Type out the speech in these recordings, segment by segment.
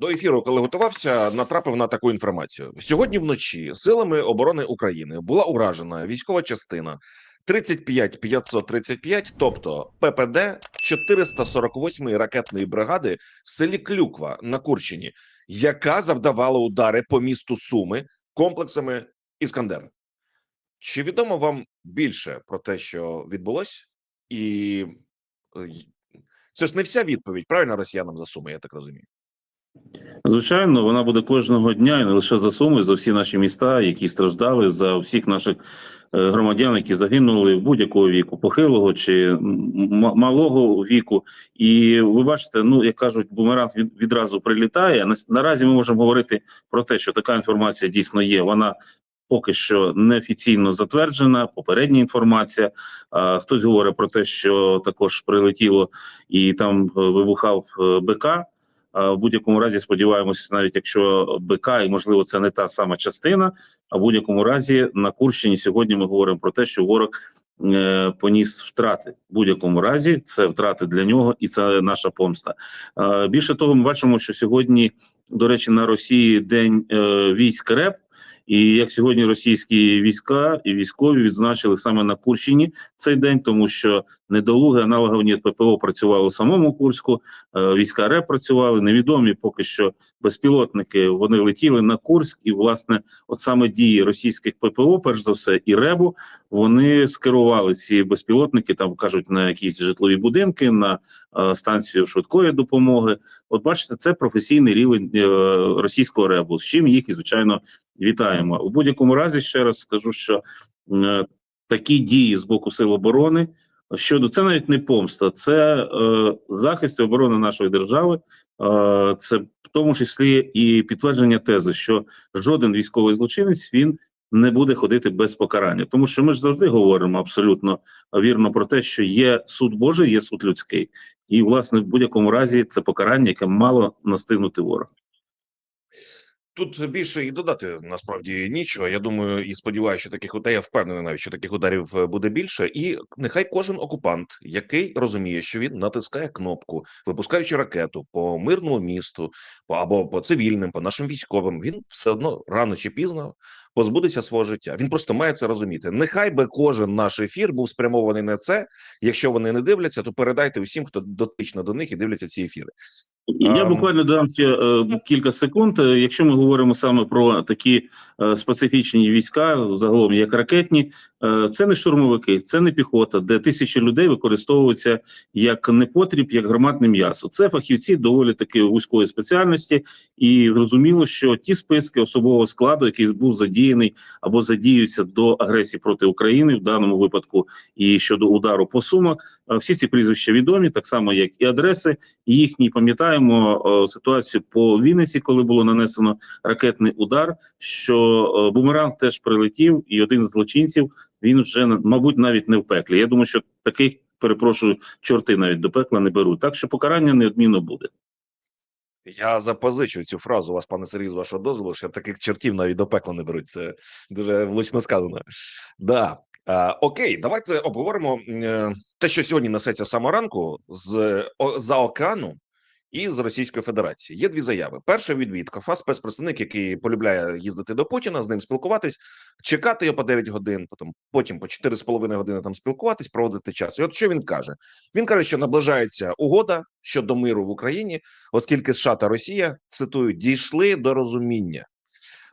До ефіру, коли готувався, натрапив на таку інформацію. Сьогодні вночі силами оборони України була уражена військова частина 35 535, тобто ППД 448 ракетної бригади в селі Клюква на Курщині, яка завдавала удари по місту Суми комплексами Іскандер. Чи відомо вам більше про те, що відбулось? І е, це ж не вся відповідь, правильно росіянам за Суми, я так розумію. Звичайно, вона буде кожного дня і не лише за Суми, за всі наші міста, які страждали, за всіх наших е, громадян, які загинули в будь-якого віку, похилого чи малого віку. І ви бачите, ну як кажуть, бумеранг від, відразу прилітає. На- Наразі ми можемо говорити про те, що така інформація дійсно є. Вона поки що неофіційно затверджена. Попередня інформація. А, хтось говорить про те, що також прилетіло і там е, вибухав е, БК. В будь-якому разі сподіваємося, навіть якщо БК, і можливо це не та сама частина. А в будь-якому разі на Курщині сьогодні ми говоримо про те, що ворог е, поніс втрати. В будь-якому разі це втрати для нього, і це наша помста. Е, більше того, ми бачимо, що сьогодні, до речі, на Росії день е, військ РЕП. І як сьогодні російські війська і військові відзначили саме на Курщині цей день, тому що недолуги аналоговні ППО працювали у самому Курську, е, війська РЕП працювали. Невідомі поки що безпілотники. Вони летіли на Курськ, і власне, от саме дії російських ППО, перш за все, і РЕБу, вони скерували ці безпілотники, там кажуть, на якісь житлові будинки, на е, станцію швидкої допомоги. От бачите, це професійний рівень е, російського РЕБу, з чим їх і звичайно вітаємо. У будь-якому разі ще раз скажу, що е, такі дії з боку сил оборони. Щодо це навіть не помста, це е, захист і оборона нашої держави. Е, це в тому числі і підтвердження тези, що жоден військовий злочинець він не буде ходити без покарання, тому що ми ж завжди говоримо абсолютно вірно про те, що є суд Божий, є суд людський, і власне в будь-якому разі це покарання, яке мало настигнути ворог. Тут більше і додати насправді нічого. Я думаю, і сподіваюся, що таких ударів, я впевнений навіть, що таких ударів е, буде більше. І нехай кожен окупант, який розуміє, що він натискає кнопку, випускаючи ракету по мирному місту, або по цивільним, по нашим військовим, він все одно рано чи пізно позбудеться свого життя. Він просто має це розуміти. Нехай би кожен наш ефір був спрямований на це. Якщо вони не дивляться, то передайте усім, хто дотично до них і дивляться ці ефіри. І Я буквально додам ще е, кілька секунд. Е, Якщо ми говоримо саме про такі е, специфічні війська, загалом як ракетні, це не штурмовики, це не піхота, де тисячі людей використовуються як непотріб, як громадне м'ясо. Це фахівці доволі таки вузької спеціальності, і зрозуміло, що ті списки особового складу, який був задіяний або задіються до агресії проти України, в даному випадку і щодо удару по сумах, всі ці прізвища відомі, так само як і адреси їхні. Пам'ятаємо е, ситуацію по Вінниці, коли було нанесено ракетний удар. Що е, бумеранг теж прилетів, і один з злочинців він вже мабуть навіть не в пеклі. Я думаю, що таких перепрошую, чорти навіть до пекла не беруть. Так що покарання неодмінно буде. Я запозичу цю фразу у вас, пане Сергій, з вашого дозволу, що таких чертів навіть до пекла не беруть. Це дуже влучно сказано. Да. А, окей, давайте обговоримо е, те, що сьогодні несеться самого ранку з о, за океану і з Російської Федерації. Є дві заяви. Перша від Віткофа, спецпредставник, який полюбляє їздити до Путіна, з ним спілкуватись, чекати його по 9 годин, потім потім по 4,5 години там спілкуватись, проводити час. І от що він каже? Він каже, що наближається угода щодо миру в Україні, оскільки США та Росія цитую дійшли до розуміння.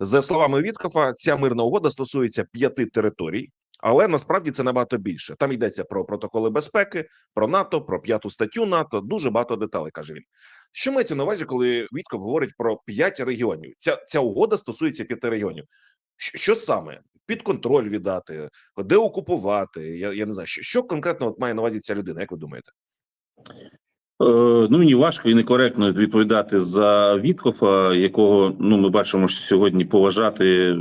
За словами Віткофа, ця мирна угода стосується п'яти територій, але насправді це набагато більше. Там йдеться про протоколи безпеки, про НАТО, про п'яту статтю НАТО. Дуже багато деталей каже він. Що мається на увазі, коли Вітков говорить про п'ять регіонів? Ця ця угода стосується п'яти регіонів. Що, саме під контроль віддати, де окупувати? Я, я не знаю, що, що конкретно от має на увазі ця людина. Як ви думаєте? Е, ну мені важко і некоректно відповідати за Віткофа, якого ну ми бачимо, що сьогодні поважати,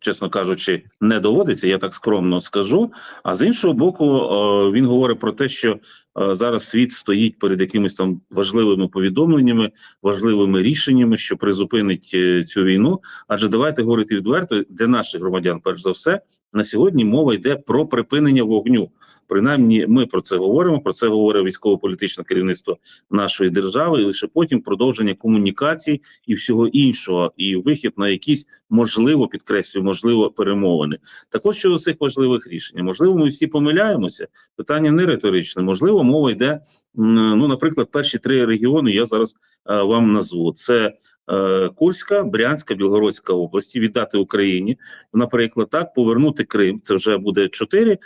чесно кажучи, не доводиться. Я так скромно скажу. А з іншого боку, е, він говорить про те, що е, зараз світ стоїть перед якимись там важливими повідомленнями, важливими рішеннями, що призупинить цю війну. Адже давайте говорити відверто для наших громадян, перш за все, на сьогодні мова йде про припинення вогню. Принаймні, ми про це говоримо. Про це говорить військово-політичне керівництво нашої держави, і лише потім продовження комунікацій і всього іншого, і вихід на якісь можливо підкреслюю, можливо, перемовини. Так от щодо цих важливих рішень, можливо, ми всі помиляємося. Питання не риторичне. Можливо, мова йде. Ну, наприклад, перші три регіони я зараз е, вам назву: це е, Курська, Брянська, Білгородська області, віддати Україні, наприклад, так повернути Крим. Це вже буде чотири. Е,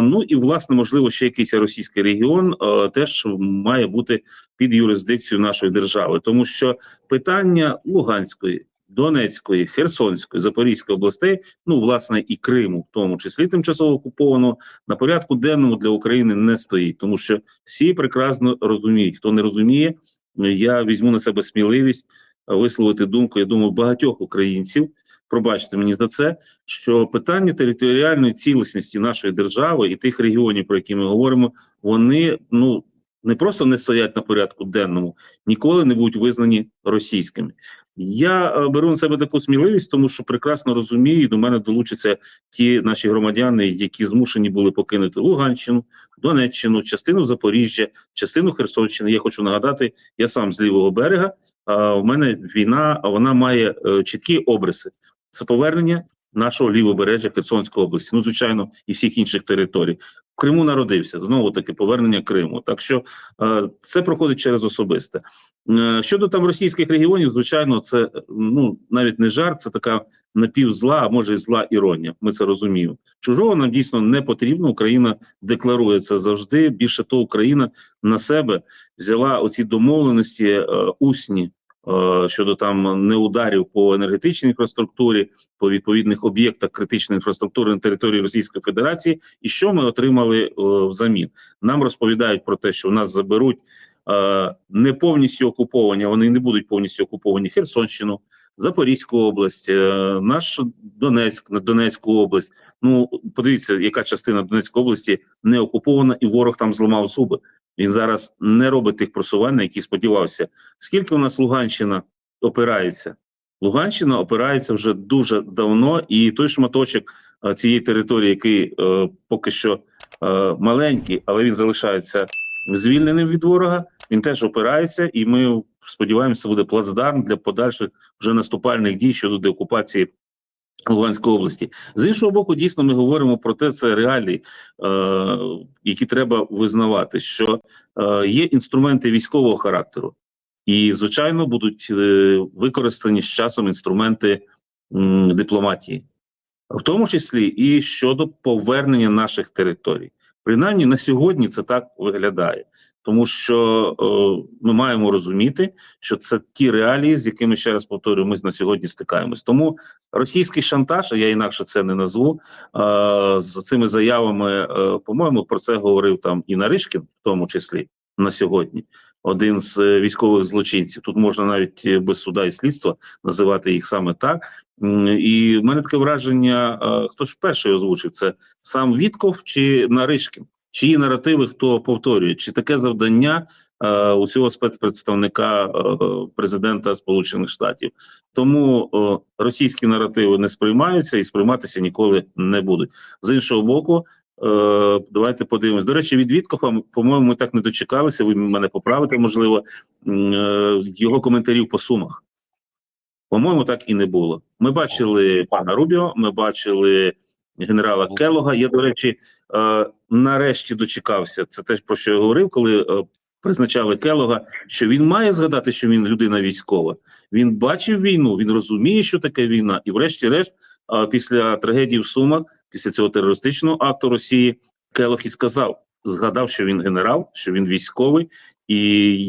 ну і власне, можливо, ще якийсь російський регіон теж має бути під юрисдикцією нашої держави, тому що питання Луганської, Донецької, Херсонської, Запорізької областей, ну власне і Криму, в тому числі тимчасово окупованого, на порядку денному для України не стоїть, тому що всі прекрасно розуміють. Хто не розуміє, я візьму на себе сміливість е, висловити думку. Я думаю, багатьох українців. Пробачте мені за це, що питання територіальної цілісності нашої держави і тих регіонів, про які ми говоримо, вони ну не просто не стоять на порядку денному, ніколи не будуть визнані російськими. Я е, беру на себе таку сміливість, тому що прекрасно розумію, до мене долучаться ті наші громадяни, які змушені були покинути Луганщину, Донеччину, частину Запоріжжя, частину Херсонщини. Я хочу нагадати, я сам з лівого берега. А в мене війна, вона має е, чіткі обриси. Це повернення нашого лівобережжя Херсонської області, ну звичайно, і всіх інших територій. В Криму народився знову таки повернення Криму. Так що е, це проходить через особисте. Е, щодо там російських регіонів, звичайно, це ну навіть не жарт, це така напівзла, а може і зла іронія. Ми це розуміємо. Чужого нам дійсно не потрібно. Україна декларує це завжди. Більше того, Україна на себе взяла оці домовленості е, усні. Е, Щодо там неударів по енергетичній інфраструктурі, по відповідних об'єктах критичної інфраструктури на території Російської Федерації, і що ми отримали е, взамін? Нам розповідають про те, що в нас заберуть е, не повністю окуповані, вони не будуть повністю окуповані Херсонщину, Запорізьку область, наш Донецьк, Донецьку область. Ну подивіться, яка частина Донецької області не окупована, і ворог там зламав зуби. Він зараз не робить тих просувань, на які сподівався. Скільки у нас Луганщина опирається? Луганщина опирається вже дуже давно, і той шматочок е, цієї території, який е, поки що е, маленький, але він залишається звільненим від ворога. Він теж опирається, і ми сподіваємося, буде плацдарм для подальших вже наступальних дій щодо деокупації Луганської області. З іншого боку, дійсно, ми говоримо про те, це реалії, е, які треба визнавати, що е, є інструменти військового характеру, і звичайно будуть е, використані з часом інструменти м, дипломатії, в тому числі і щодо повернення наших територій. Принаймні на сьогодні це так виглядає, тому що е, ми маємо розуміти, що це ті реалії, з якими ще раз повторюю, ми на сьогодні стикаємось. Тому російський шантаж, а я інакше це не назву е, з цими заявами. Е, по-моєму, про це говорив там і Наришкін, в тому числі на сьогодні. Один з е, військових злочинців. Тут можна навіть е, без суда і слідства називати їх саме так. І в мене таке враження: е, хто ж перший озвучив це сам Вітков чи Наришкін? Чиї наративи хто повторює? Чи таке завдання е, у спецпредставника е, президента Сполучених Штатів? Тому е, російські наративи не сприймаються і сприйматися ніколи не будуть. З іншого боку, е, давайте подивимось. До речі, від Віткофа, по-моєму, ми так не дочекалися. Ви мене поправите, можливо, е, його коментарів по сумах. По-моєму, так і не було. Ми бачили пана Рубіо, ми бачили генерала Келога. Я, до речі, е, нарешті дочекався. Це теж про що я говорив, коли е, призначали Келога, що він має згадати, що він людина військова. Він бачив війну, він розуміє, що таке війна, і, врешті-решт, е, після трагедії в Сумах, після цього терористичного акту Росії, Келог і сказав, згадав, що він генерал, що він військовий, і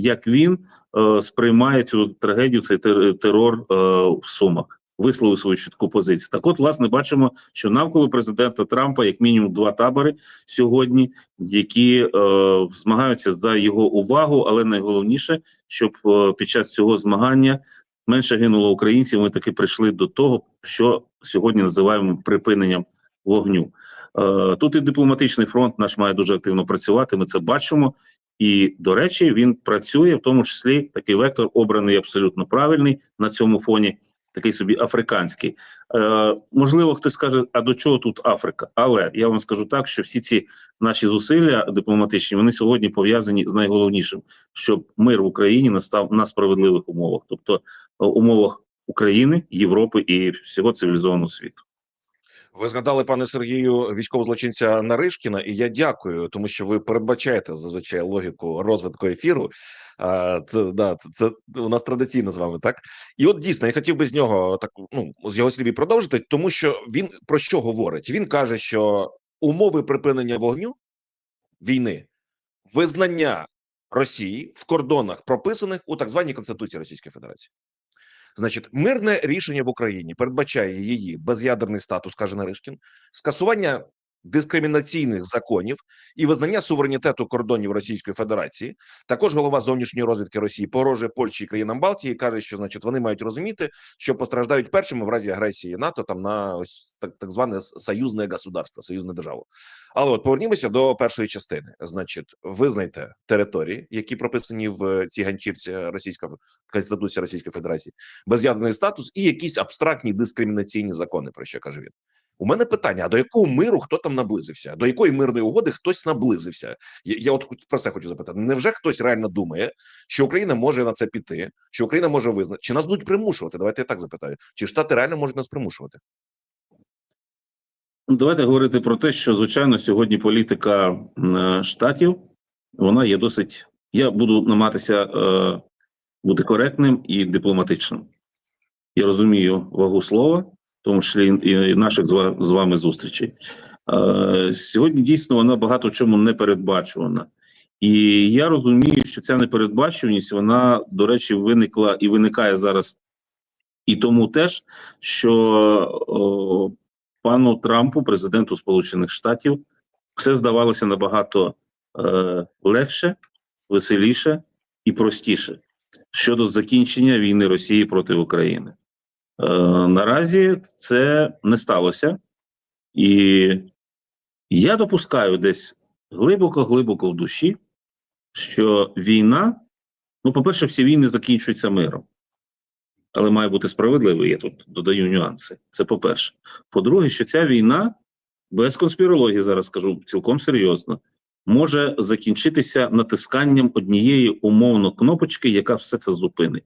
як він е, сприймає цю трагедію, цей тер- терор е, в Сумах. Висловив свою чітку позицію. Так, от, власне, бачимо, що навколо президента Трампа як мінімум два табори сьогодні, які е, змагаються за його увагу, але найголовніше, щоб е, під час цього змагання менше гинуло українців. Ми таки прийшли до того, що сьогодні називаємо припиненням вогню. Е, тут і дипломатичний фронт наш має дуже активно працювати. Ми це бачимо. І, до речі, він працює, в тому числі такий вектор обраний абсолютно правильний на цьому фоні такий собі африканський. Е, можливо, хтось скаже, а до чого тут Африка? Але я вам скажу так, що всі ці наші зусилля дипломатичні вони сьогодні пов'язані з найголовнішим, щоб мир в Україні настав на справедливих умовах, тобто е, умовах України, Європи і всього цивілізованого світу. Ви згадали, пане Сергію, військовозлочинця Наришкіна, і я дякую, тому що ви передбачаєте зазвичай логіку розвитку ефіру. Це да, це у нас традиційно з вами, так і от дійсно я хотів би з нього так ну з його слів і продовжити, тому що він про що говорить? Він каже, що умови припинення вогню війни, визнання Росії в кордонах, прописаних у так званій Конституції Російської Федерації. Значить, мирне рішення в Україні передбачає її без'ядерний статус, каже Наришкін, скасування дискримінаційних законів і визнання суверенітету кордонів Російської Федерації. Також голова зовнішньої розвідки Росії погрожує Польщі і країнам Балтії. каже, що значить вони мають розуміти, що постраждають першими в разі агресії НАТО там на ось так, так зване союзне государство, союзне державу. Але от повернімося до першої частини. Значить, визнайте території, які прописані в цій ганчірці Російська Конституція Російської Федерації, без'ядерний статус і якісь абстрактні дискримінаційні закони, про що каже він. У мене питання: а до якого миру хто там наблизився? До якої мирної угоди хтось наблизився? Я, я от про це хочу запитати. Невже хтось реально думає, що Україна може на це піти? Що Україна може визнати? Чи нас будуть примушувати? Давайте я так запитаю. Чи штати реально можуть нас примушувати? Ну, Давайте говорити про те, що звичайно сьогодні політика е, штатів вона є досить. Я буду намагатися е, бути коректним і дипломатичним. Я розумію вагу слова, тому числі і наших з вами зустрічей. Е, сьогодні дійсно вона багато в чому не передбачувана. І я розумію, що ця непередбачуваність, вона, до речі, виникла і виникає зараз і тому теж, що о, пану Трампу, президенту Сполучених Штатів, все здавалося набагато е, легше, веселіше і простіше щодо закінчення війни Росії проти України. Е, наразі це не сталося, і я допускаю десь глибоко-глибоко в душі, що війна, ну, по-перше, всі війни закінчуються миром. Але має бути справедливий, я тут додаю нюанси. Це по-перше. По-друге, що ця війна, без конспірології, зараз скажу цілком серйозно, може закінчитися натисканням однієї умовно кнопочки, яка все це зупинить.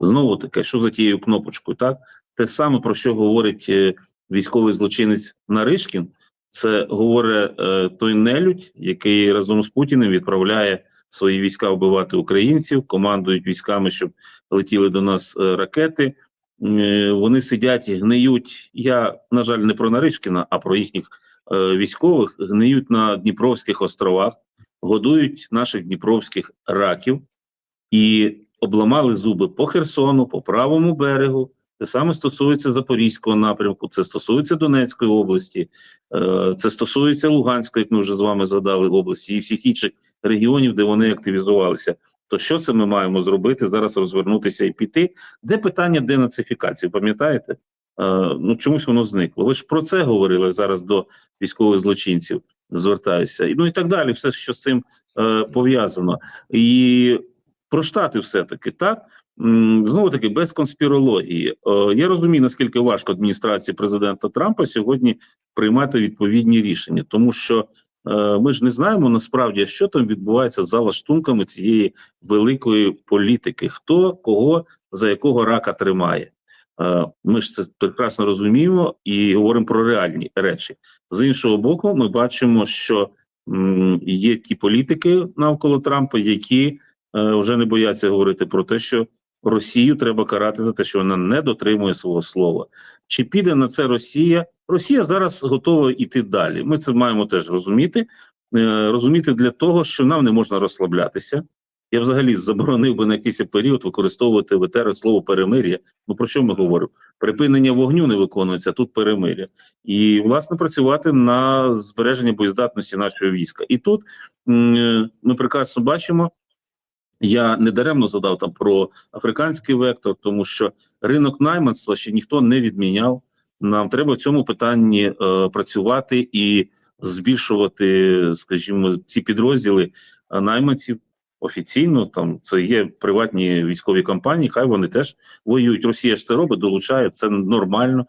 Знову таки, що за тією кнопочкою? Так, те саме про що говорить е, військовий злочинець Наришкін, це говорить е, той нелюдь, який разом з Путіним відправляє свої війська вбивати українців, командують військами, щоб летіли до нас е, ракети. Вони сидять гниють. Я, на жаль, не про Наришкіна, а про їхніх військових гниють на Дніпровських островах, годують наших дніпровських раків і обламали зуби по Херсону, по правому берегу. Те саме стосується Запорізького напрямку, це стосується Донецької області, е, це стосується Луганської, як ми вже з вами згадали, області, і всіх інших регіонів, де вони активізувалися. То що це ми маємо зробити зараз? Розвернутися і піти? Де питання денацифікації? Пам'ятаєте? Е, ну чомусь воно зникло. Ви ж про це говорили зараз до військових злочинців. Звертаюся, і ну і так далі, все, що з цим е, пов'язано, і про штати, все таки так знову таки без конспірології. Е, я розумію, наскільки важко адміністрації президента Трампа сьогодні приймати відповідні рішення, тому що е, ми ж не знаємо насправді, що там відбувається за лаштунками цієї великої політики, хто кого за якого рака тримає. Е, Ми ж це прекрасно розуміємо і говоримо про реальні речі. З іншого боку, ми бачимо, що є ті політики навколо Трампа, які вже не бояться говорити про те, що Росію треба карати за те, що вона не дотримує свого слова. Чи піде на це Росія? Росія зараз готова йти далі. Ми це маємо теж розуміти. Е, розуміти для того, що нам не можна розслаблятися. Я взагалі заборонив би на якийсь період використовувати в слово перемир'я. Ну про що ми говоримо? Припинення вогню не виконується, тут перемир'я. І власне працювати на збереження боєздатності нашого війська. І тут е, ми прекрасно бачимо. Я не даремно задав там про африканський вектор, тому що ринок найманства ще ніхто не відміняв. Нам треба в цьому питанні е, працювати і збільшувати, скажімо, ці підрозділи е, найманців, офіційно. Там це є приватні військові компанії. Хай вони теж воюють. Росія ж це робить, долучає це нормально.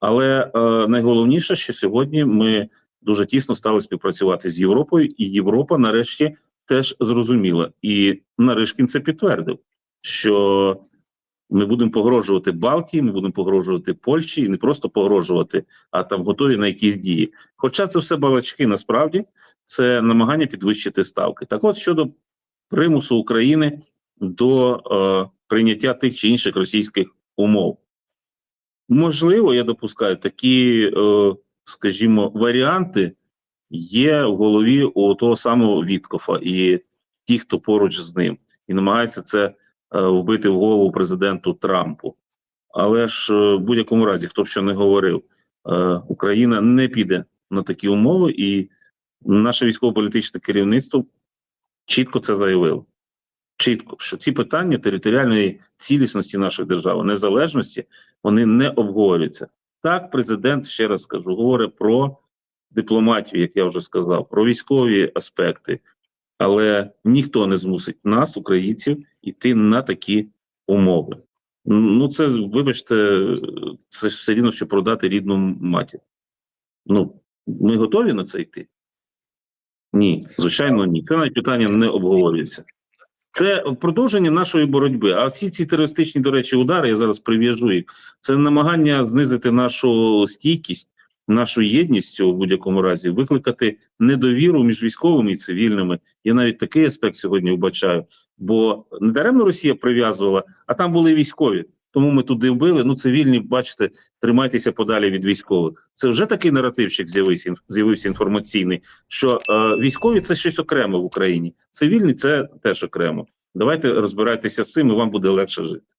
Але е, найголовніше, що сьогодні ми дуже тісно стали співпрацювати з Європою, і Європа нарешті теж зрозуміла. І Наришкін це підтвердив, що ми будемо погрожувати Балтії, ми будемо погрожувати Польщі, і не просто погрожувати, а там готові на якісь дії. Хоча це все балачки, насправді це намагання підвищити ставки. Так, от щодо примусу України до е, прийняття тих чи інших російських умов, можливо, я допускаю такі, е, скажімо, варіанти є в голові у того самого Віткофа і ті, хто поруч з ним, і намагається це е, вбити в голову президенту Трампу. Але ж е, в будь-якому разі, хто б що не говорив, е, Україна не піде на такі умови, і наше військово-політичне керівництво чітко це заявило. Чітко, що ці питання територіальної цілісності нашої держави, незалежності, вони не обговорюються. Так, президент, ще раз скажу, говорить про дипломатію, як я вже сказав, про військові аспекти, але ніхто не змусить нас, українців, йти на такі умови. Ну, це, вибачте, це все рівно, що продати рідну матір. Ну, ми готові на це йти? Ні, звичайно, ні. Це навіть питання не обговорюється. Це продовження нашої боротьби. А всі ці терористичні, до речі, удари, я зараз прив'яжу їх. Це намагання знизити нашу стійкість, нашу єдність у будь-якому разі, викликати недовіру між військовими і цивільними. Я навіть такий аспект сьогодні вбачаю. Бо не даремно Росія прив'язувала, а там були військові. Тому ми туди вбили. Ну, цивільні, бачите, тримайтеся подалі від військових. Це вже такий наративчик з'явився з'явився інформаційний, що е, військові це щось окреме в Україні. Цивільні це теж окремо. Давайте розбирайтеся з цим, і вам буде легше жити.